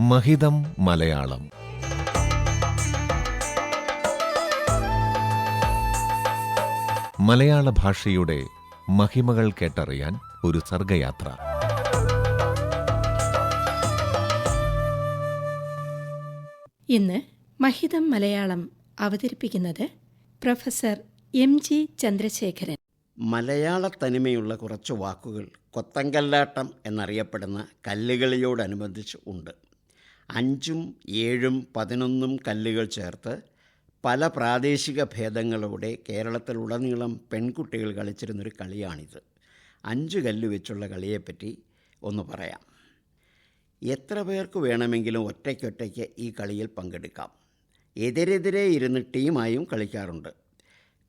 മഹിതം മലയാളം. മലയാള ഭാഷയുടെ മഹിമകൾ കേട്ടറിയാൻ ഒരു സർഗയാത്ര. ഇന്ന് മഹിതം മലയാളം അവതരിപ്പിക്കുന്നത് പ്രൊഫസർ എം ജി ചന്ദ്രശേഖരൻ. മലയാള തനിമയുള്ള കുറച്ച് വാക്കുകൾ കൊത്തങ്കല്ലാട്ടം എന്നറിയപ്പെടുന്ന കല്ലുകളിയോടനുബന്ധിച്ച് ഉണ്ട്. അഞ്ചും ഏഴും പതിനൊന്നും കല്ലുകൾ ചേർത്ത് പല പ്രാദേശിക ഭേദങ്ങളോടെ കേരളത്തിലുടനീളം പെൺകുട്ടികൾ കളിച്ചിരുന്നൊരു കളിയാണിത്. അഞ്ച് കല്ല് വെച്ചുള്ള കളിയെപ്പറ്റി ഒന്ന് പറയാം. എത്ര പേർക്ക് വേണമെങ്കിലും ഒറ്റയ്ക്കൊറ്റയ്ക്ക് ഈ കളിയിൽ പങ്കെടുക്കാം. എതിരെതിരെ ഇരുന്ന് ടീമായും കളിക്കാറുണ്ട്.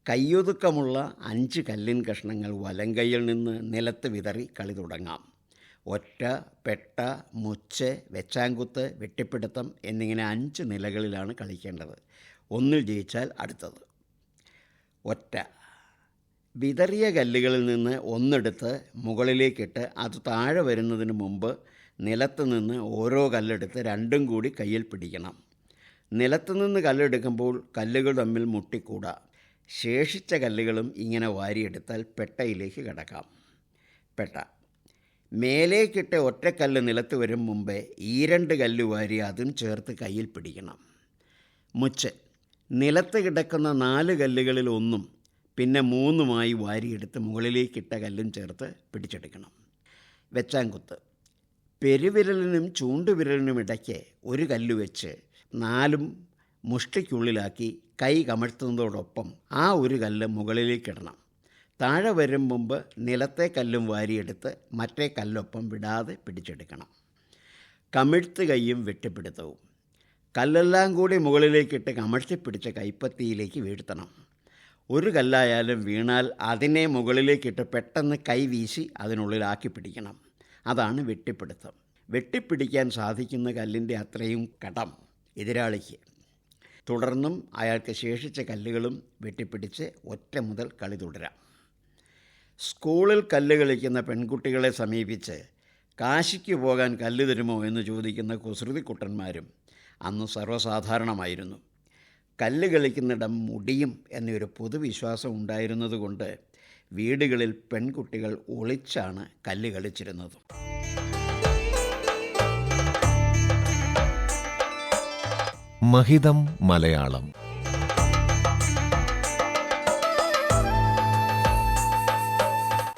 കയ്യൊതുക്കമുള്ള അഞ്ച് കല്ലിൻ കഷ്ണങ്ങൾ വലങ്കയിൽ നിന്ന് നിലത്ത് വിതറി കളി തുടങ്ങാം. ഒറ്റ പെട്ട മുച്ച് വെച്ചാങ്കുത്ത് വെട്ടിപ്പിടുത്തം എന്നിങ്ങനെ അഞ്ച് നിലകളിലാണ് കളിക്കേണ്ടത്. ഒന്നിൽ ജയിച്ചാൽ അടുത്തത്. ഒറ്റ. വിതറിയ കല്ലുകളിൽ നിന്ന് ഒന്നെടുത്ത് മുകളിലേക്കിട്ട് അത് താഴെ വരുന്നതിന് മുമ്പ് നിലത്ത് നിന്ന് ഓരോ കല്ലെടുത്ത് രണ്ടും കൂടി കയ്യിൽ പിടിക്കണം. നിലത്ത് നിന്ന് കല്ലെടുക്കുമ്പോൾ കല്ലുകൾ തമ്മിൽ മുട്ടിക്കൂടാ. ശേഷിച്ച കല്ലുകളും ഇങ്ങനെ വാരിയെടുത്താൽ പെട്ടയിലേക്ക് കിടക്കാം. പെട്ട. മേലേക്കിട്ട് ഒറ്റക്കല്ല് നിലത്ത് വരും മുമ്പേ ഈ രണ്ട് കല്ല് വാരി അതും ചേർത്ത് കയ്യിൽ പിടിക്കണം. മുച്ച് നിലത്ത് കിടക്കുന്ന നാല് കല്ലുകളിൽ ഒന്നും പിന്നെ മൂന്നുമായി വാരിയെടുത്ത് മുകളിലേക്കിട്ട കല്ലും ചേർത്ത് പിടിച്ചെടുക്കണം. വെച്ചാങ്കുത്ത് പെരുവിരലിനും ചൂണ്ടുവിരലിനും ഇടയ്ക്ക് ഒരു കല്ല് വെച്ച് നാലും മുഷ്ടിക്കുള്ളിലാക്കി കൈ കമഴ്ത്തുന്നതോടൊപ്പം ആ ഒരു കല്ല് മുകളിലേക്കിടണം. താഴെ വരും മുമ്പ് നിലത്തെ കല്ലും വാരിയെടുത്ത് മറ്റേ കല്ലൊപ്പം വിടാതെ പിടിച്ചെടുക്കണം. കമിഴ്ത്ത് കൈയും വെട്ടിപ്പിടുത്തവും. കല്ലെല്ലാം കൂടി മുകളിലേക്കിട്ട് കമഴ്ത്തിപ്പിടിച്ച കൈപ്പത്തിയിലേക്ക് വീഴ്ത്തണം. ഒരു കല്ലായാലും വീണാൽ അതിനെ മുകളിലേക്കിട്ട് പെട്ടെന്ന് കൈ വീശി അതിനുള്ളിലാക്കി പിടിക്കണം. അതാണ് വെട്ടിപ്പിടുത്തം. വെട്ടിപ്പിടിക്കാൻ സാധിക്കുന്ന കല്ലിന്റെ അത്രയും കടം എതിരാളിക്ക്. തുടർന്നും അയാൾക്ക് ശേഷിച്ച കല്ലുകളും വെട്ടിപ്പിടിച്ച് ഒറ്റ മുതൽ കളി തുടരാം. സ്കൂളിൽ കല്ല് കളിക്കുന്ന പെൺകുട്ടികളെ സമീപിച്ച് കാശിക്ക് പോകാൻ കല്ല് തരുമോ എന്ന് ചോദിക്കുന്ന കുസൃതിക്കുട്ടന്മാരും അന്ന് സർവസാധാരണമായിരുന്നു. കല്ല് കളിക്കുന്നിടം മുടിയും എന്നൊരു പൊതുവിശ്വാസം ഉണ്ടായിരുന്നതുകൊണ്ട് വീടുകളിൽ പെൺകുട്ടികൾ ഒളിച്ചാണ് കല്ല് കളിച്ചിരുന്നത്. മഹിതം മലയാളം